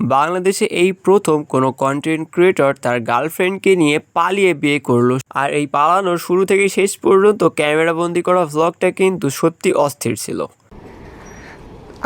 বাংলাদেশে এই প্রথম কোনো কন্টেন্ট ক্রিয়েটর তার গার্লফ্রেন্ডকে নিয়ে পালিয়ে বিয়ে করল। আর এই পালানোর শুরু থেকে শেষ পর্যন্ত ক্যামেরা ক্যামেরাবন্দি করা ভ্লগটা কিন্তু সত্যি অস্থির ছিল।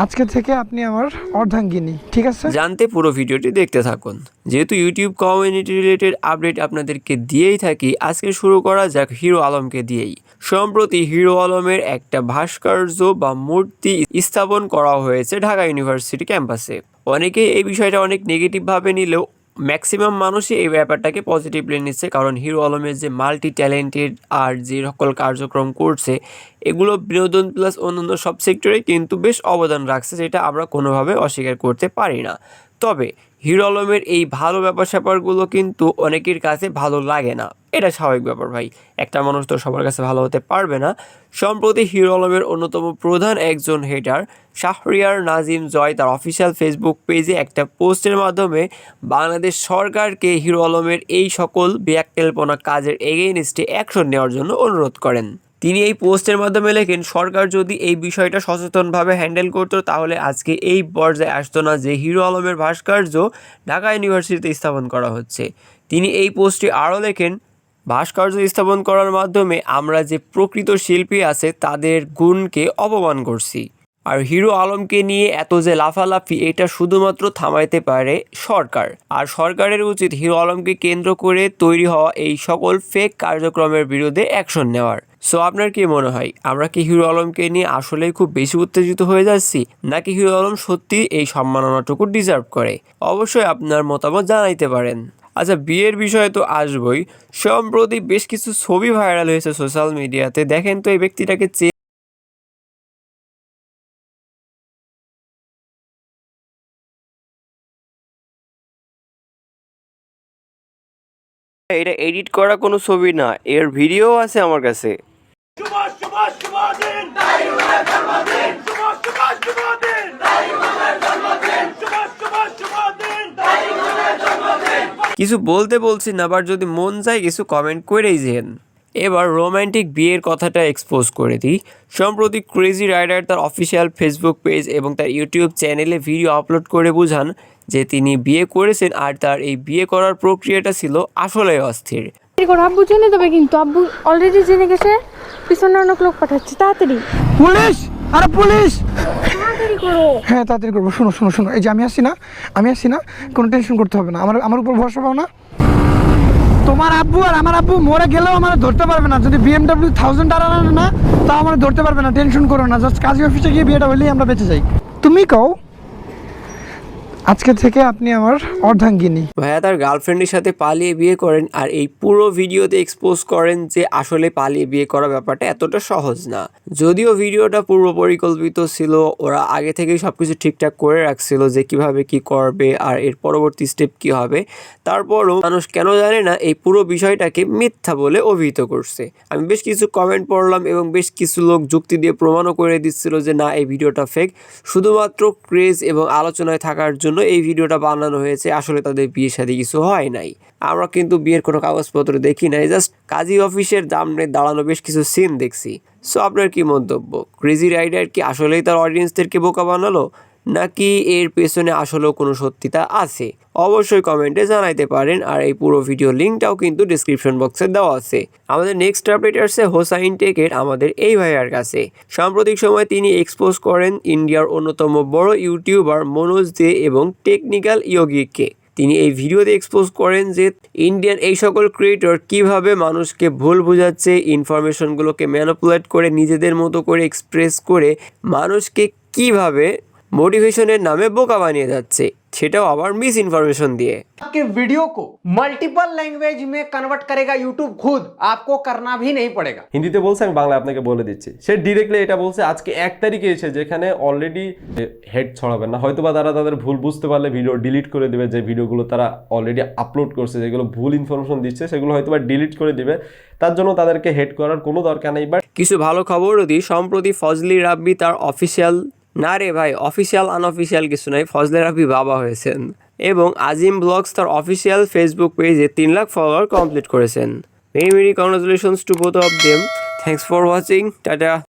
আজকে থেকে আপনি আমার অর্ধাঙ্গিনী ঠিক আছে? জানতে পুরো ভিডিওটি দেখতে থাকুন। যেহেতু ইউটিউব কমিউনিটি রিলেটেড আপডেট আপনাদেরকে দিয়েই থাকি আজকে শুরু করা যাক হিরো আলমকে দিয়েই। সম্প্রতি হিরো আলমের একটা ভাস্কর্য বা মূর্তি স্থাপন করা হয়েছে ঢাকা ইউনিভার্সিটি ক্যাম্পাসে। অনেকেই এই বিষয়টা অনেক নেগেটিভভাবে নিলেও ম্যাক্সিমাম মানুষই এই ব্যাপারটাকে পজিটিভলি নিচ্ছে কারণ হিরো আলমের যে মাল্টি ট্যালেন্টেড আর যে সকল কার্যক্রম করছে, এগুলো বিনোদন প্লাস অন্যান্য সব সেক্টরে কিন্তু বেশ অবদান রাখছে যেটা আমরা কোনোভাবে অস্বীকার করতে পারি না। তবে হিরো আলমের এই ভালো ব্যাপার স্যাপারগুলো কিন্তু অনেকের কাছে ভালো লাগে না। এটা স্বাভাবিক ব্যাপার ভাই। একটা মানুষ তো সবার কাছে ভালো হতে পারবে না। সম্প্রতি হিরো আলমের অন্যতম প্রধান একজন হেটার শাহরিয়ার নাজিম জয় তার অফিসিয়াল ফেসবুক পেজে একটা পোস্টের মাধ্যমে বাংলাদেশ সরকারকে হিরো আলমের এই সকল ব্যাকটেলপনা কাজের এগেইনস্টে অ্যাকশন নেওয়ার জন্য অনুরোধ করেন। তিনি এই পোস্টের মাধ্যমে লেখেন, সরকার যদি এই বিষয়টা সচেতনভাবে হ্যান্ডেল করতো, তাহলে আজকে এই পর্যায়ে আসতো না যে হিরো আলমের ভাস্কর্য ঢাকা ইউনিভার্সিটিতে স্থাপন করা হচ্ছে। তিনি এই পোস্টটি আরও লেখেন ভাস্কর্য স্থাপন করার মাধ্যমে আমরা যে প্রকৃত শিল্পী আছে তাদের গুণকে অপমান করছি। আর হিরো আলমকে নিয়ে এত যে লাফালাফি, এটা শুধুমাত্র থামাইতে পারে সরকার। আর সরকারের উচিত হিরো আলমকে কেন্দ্র করে তৈরি হওয়া এই সকল ফেক কার্যক্রমের বিরুদ্ধে অ্যাকশন নেওয়ার। সো আপনার কি মনে হয়, আমরা কি হিরো আলমকে নিয়ে আসলেই খুব বেশি উত্তেজিত হয়ে যাচ্ছি, নাকি হিরো আলম সত্যি এই সম্মাননাটুকু ডিজার্ভ করে? অবশ্যই আপনার মতামত জানাইতে পারেন। আচ্ছা বিয়ের বিষয়ে তো আসবই। সম্প্রতি বেশ কিছু ছবি ভাইরাল হয়েছে সোশ্যাল মিডিয়াতে। দেখেন তো এই ব্যক্তিটাকে এটা এডিট করা কোনো ছবি না এর ভিডিও আছে আমার কাছে। শুভ শুভ শুভ দিন জন্মদিন! কিছু বলতে বলছি না আবার যদি মন চায় কিছু কমেন্ট করেই যেন। এবার রোমান্টিক বিয়ের কথাটা এক্সপোজ করে দিই। সম্প্রতি ক্রেজি রাইডার তার অফিসিয়াল ফেসবুক পেজ এবং তার ইউটিউব চ্যানেলে ভিডিও আপলোড করে বুঝান যে তিনি বিয়ে করেছেন আর তার এই বিয়ে করার প্রক্রিয়াটা ছিল আসলে অস্থির। আব্বু জেনে দেবে কিন্তু আব্বু অলরেডি জেনে গেছে পিছনে অনেক লোক পাঠাচ্ছে তাড়াতাড়ি। পুলিশ! আরে পুলিশ! হ্যাঁ তাড়াতাড়ি করব। শোনো শোনো শোনো। এই যে আমি আসছি না, আমি আসছি না, কোনো টেনশন করতে হবে না। আমার আমার উপর ভরসা পাও না। তোমার আব্বু আর আমার আব্বু মরে গেলেও আমার ধরতে পারবে না। যদি বিএমডাব্লিউ থাউজেন্ড আর না, তাও আমার ধরতে পারবে না। টেনশন করো না। জাস্ট কাজী অফিসে গিয়ে বিয়েটা হলেই আমরা বেঁচে যাই। তুমি কও আজকে থেকে আপনি আমার অর্ধাঙ্গিনী। ভাইয়া তার গার্লফ্রেন্ডের সাথে পালিয়ে বিয়ে করেন আর এই পুরো ভিডিওতে এক্সপোজ করেন যে আসলে পালিয়ে বিয়ে করা ব্যাপারটা এতটা সহজ না। যদিও ভিডিওটা পূর্ব পরিকল্পিত ছিল, ওরা আগে থেকেই সব কিছু ঠিকঠাক করে রাখছিল যে কীভাবে কি করবে আর এর পরবর্তী স্টেপ কি হবে। তারপরও মানুষ কেন জানে না এই পুরো বিষয়টাকে মিথ্যা বলে অভিহিত করছে। আমি বেশ কিছু কমেন্ট পড়লাম এবং বেশ কিছু লোক যুক্তি দিয়ে প্রমাণও করে দিচ্ছিল যে না, এই ভিডিওটা ফেক শুধুমাত্র ক্রেজ এবং আলোচনায় থাকার জন্য এই ভিডিওটা বানানো হয়েছে। আসলে তাদের বিয়ের সাথে কিছু হয় নাই। আমরা কিন্তু বিয়ের কোনো কাগজপত্র দেখি নাই জাস্ট কাজী অফিসের দামনে দাঁড়ানো বেশ কিছু সিন দেখছি। সো আপনার কি মন্তব্য? ক্রেজি রাইডার কি আসলেই তার অডিয়েন্সদেরকে বোকা বানালো? নাকি এর পেছনে আসলেও কোনো সত্যিতা আছে? অবশ্যই কমেন্টে জানাইতে পারেন আর এই পুরো ভিডিও লিঙ্কটাও কিন্তু ডিসক্রিপশন বক্সে দেওয়া আছে। আমাদের নেক্সট আপডেট আসছে হোসাইন টেকের আমাদের এই ভাইয়ার কাছে। সাম্প্রতিক সময় তিনি এক্সপোজ করেন ইন্ডিয়ার অন্যতম বড় ইউটিউবার মনোজ দে এবং টেকনিক্যাল ইয়োগিককে তিনি এই ভিডিওতে এক্সপোজ করেন যে ইন্ডিয়ান এই সকল ক্রিয়েটর কীভাবে মানুষকে ভুল বোঝাচ্ছে ইনফরমেশনগুলোকে ম্যানুপুলেট করে, নিজেদের মতো করে এক্সপ্রেস করে মানুষকে কীভাবে মোটিভেশনের নামে বোকা বানিয়ে যাচ্ছে সেটাও আবার মিস ইনফরমেশন দিয়ে आपके वीडियो को मल्टीपल लैंग्वेज में कन्वर्ट करेगा यूट्यूब खुद आपको करना भी नहीं पड़ेगा হিন্দিতে বলছে আমি বাংলা আপনাকে বলে দিচ্ছি সে ডিরেক্টলি এটা বলছে আজকে এক তারিখে এসে যেখানে অলরেডি হেড ছড়াবেন না হয়তো বা তারা তাদের ভুল বুঝতে পারলে ভিডিও ডিলিট করে দেবে যে ভিডিওগুলো তারা অলরেডি আপলোড করছে যেগুলো ভুল ইনফরমেশন দিচ্ছে সেগুলো হয়তো বা ডিলিট করে দিবে তার জন্য তাদেরকে হেড করার কোনো দরকার নেই বাট কিছু ভালো খবরও দিই সম্প্রতি ফজলি রাব্বি তার অফিসিয়াল না রে ভাই অফিসিয়াল আনঅফিসিয়াল কিছু নাই ফজলে রাফি বাবা হয়েছেন। এবং আজিম ব্লগস তার অফিসিয়াল ফেসবুক পেজে তিন লাখ ফলোয়ার কমপ্লিট করেছেন। Merry merry congratulations to both of them thanks for watching tata.